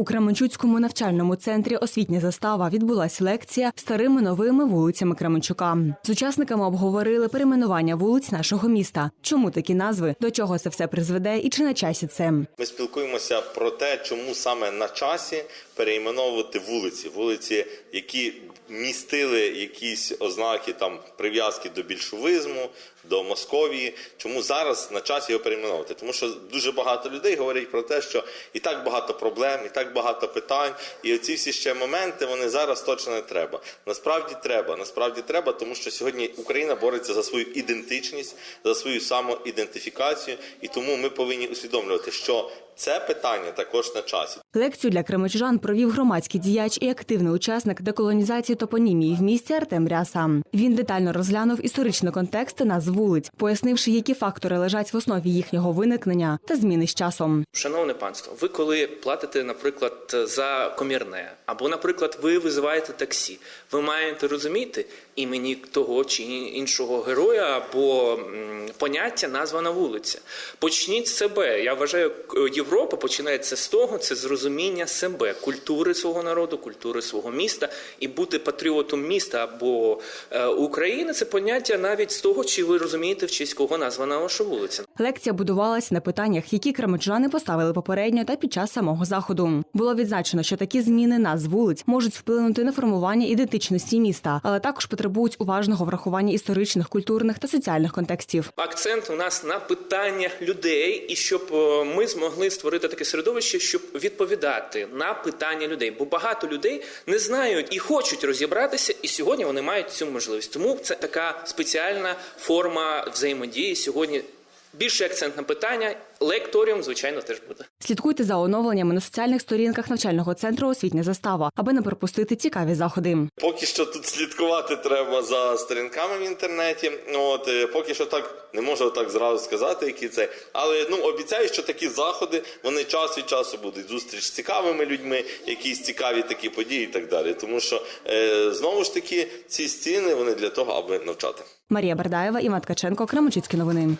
У Кременчуцькому навчальному центрі освітня застава відбулася лекція старими новими вулицями Кременчука. З учасниками обговорили перейменування вулиць нашого міста. Чому такі назви, до чого це все призведе і чи на часі це? Ми спілкуємося про те, чому саме на часі перейменовувати вулиці, вулиці, які містили якісь ознаки там прив'язки до більшовизму, до Московії. Чому зараз на часі його перейменовувати? Тому що дуже багато людей говорять про те, що і так багато проблем, і так багато питань, і оці всі ще моменти вони зараз точно не треба. Насправді треба. Насправді треба, тому що сьогодні Україна бореться за свою ідентичність, за свою самоідентифікацію, і тому ми повинні усвідомлювати, що це питання також на часі. Лекцію для кременчужан провів громадський діяч і активний учасник деколонізації топонімії в місті Артем Ряса. Він детально розглянув історичний контекст назв вулиць, пояснивши, які фактори лежать в основі їхнього виникнення та зміни з часом. Шановне панство, ви коли платите, наприклад, за комірне, або, наприклад, ви визиваєте таксі, ви маєте розуміти імені того чи іншого героя або поняття названа вулиця. Почніть з себе. Я вважаю, Європа починається з того, це з розуміння себе, культури свого народу, культури свого міста, і бути патріотом міста або е, України це поняття навіть з того, чи ви розумієте, в честь кого названа ваша вулиця. Лекція будувалась на питаннях, які кременчужани поставили попередньо та під час самого заходу. Було відзначено, що такі зміни назв вулиць можуть вплинути на формування ідентичності міста, але також потребують уважного врахування історичних, культурних та соціальних контекстів. Акцент у нас на питання людей, і щоб е, ми змогли створити таке середовище, щоб відповідати на питання людей. Бо багато людей не знають і хочуть розібратися, і сьогодні вони мають цю можливість. Тому це така спеціальна форма взаємодії сьогодні. Більший акцент на питання. Лекторіум, звичайно, теж буде. Слідкуйте за оновленнями на соціальних сторінках навчального центру освітня застава, аби не пропустити цікаві заходи. Поки що тут слідкувати треба за сторінками в інтернеті. От е, поки що так не можу так зразу сказати, які це. Але ну обіцяю, що такі заходи вони час від часу будуть зустріч з цікавими людьми, якісь цікаві такі події і так далі. Тому що е, знову ж таки ці стіни вони для того, аби навчати. Марія Бердаєва, Іван Ткаченко, Кременчуцькі новини.